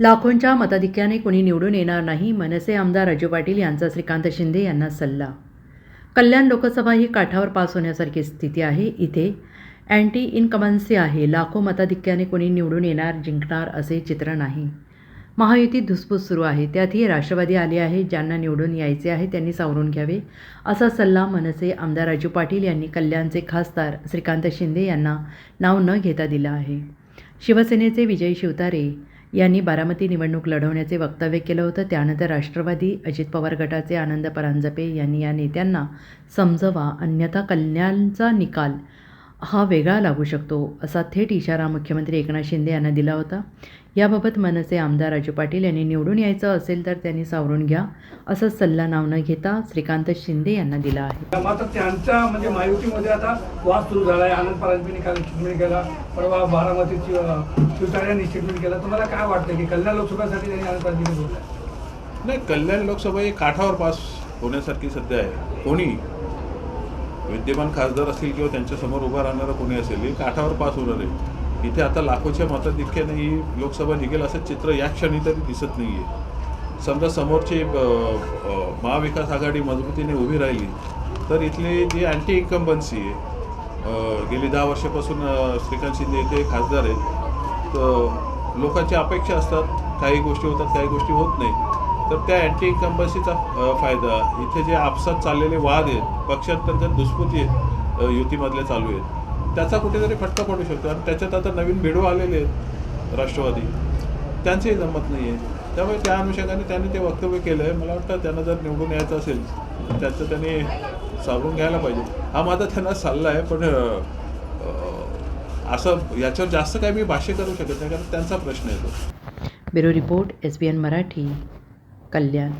लाखोंच्या मताधिक्याने कोणी निवडून येणार नाही मनसे आमदार राजू पाटील यांचा श्रीकांत शिंदे यांना सल्ला. कल्याण लोकसभा ही काठावर पास होण्यासारखी स्थिती आहे. इथे अँटी इनकमन्सी आहे. लाखो मताधिक्याने कोणी निवडून येणार जिंकणार असे चित्र नाही. महायुतीत धुसफूस सुरू आहे. त्यातही राष्ट्रवादी आले आहे. ज्यांना निवडून यायचे आहे त्यांनी सावरून घ्यावे असा सल्ला मनसे आमदार राजू पाटील यांनी कल्याणचे खासदार श्रीकांत शिंदे यांना नाव न घेता दिला आहे. शिवसेनेचे विजय शिवतारे यांनी बारामती निवडणूक लढवण्याचे वक्तव्य केलं होतं. त्यानंतर राष्ट्रवादी अजित पवार गटाचे आनंद परांजपे यांनी या नेत्यांना समजवा अन्यथा कल्याणचा निकाल हा वेगळा लागू शकतो असा थेट इशारा मुख्यमंत्री एकनाथ शिंदे यांना दिला होता. याबाबत मनसे आमदार राजू पाटील यांनी निवडून यायचं असेल तर त्यांनी सावरून घ्या असा सल्ला नाव न घेता श्रीकांत शिंदे यांना दिला आहे. मात्र त्यांचा म्हणजे महायुतीमध्ये आता वाद सुरू झाला आहे आनंद परांजपेने काल स्टेटमेंट केला परवा बारामतीची शिवतारे स्टेटमेंट केला तुम्हाला काय वाटतं की कल्याण लोकसभेसाठी त्यांनी आनंद परांजपे बोलला नाही कल्याण लोकसभा ही काठावर पास होण्यासारखी सध्या आहे. कोणी? विद्यमान खासदार असतील किंवा त्यांच्यासमोर उभा राहणारा कोणी असेल ही काठावर पास होणार आहे इथे आता लाखोच्या मताधिक्याने ही लोकसभा निघेल असं चित्र या क्षणी तरी दिसत नाही आहे समजा समोरची महाविकास आघाडी मजबूतीने उभी राहिली तर इथली जी अँटी इन्कम्बन्सी आहे गेली दहा वर्षापासून श्रीकांत शिंदे इथे खासदार आहेत तर लोकांची अपेक्षा असतात काही गोष्टी होतात काही गोष्टी होत नाही तर त्या अँटी इन्कम्बसीचा फायदा इथे जे आपसात चाललेले वाद आहेत पक्षांतर्गत दुष्पृती आहेत युतीमधले चालू आहेत त्याचा कुठेतरी फटका पडू शकतो. आणि त्याच्यात आता नवीन भिडू आलेले आहेत राष्ट्रवादी. त्यांचंही जमत नाही आहे त्यामुळे त्या अनुषंगाने त्यांनी ते वक्तव्य केलं आहे मला वाटतं त्यांना जर निवडून यायचं असेल तर त्याचं त्यांनी सावरून घ्यायला पाहिजे. हा माझा त्यांना सल्ला आहे पण असं याच्यावर जास्त काही मी भाष्य करू शकत नाही कारण त्यांचा प्रश्न येतो bureau report S B N Marathi. Kalyan.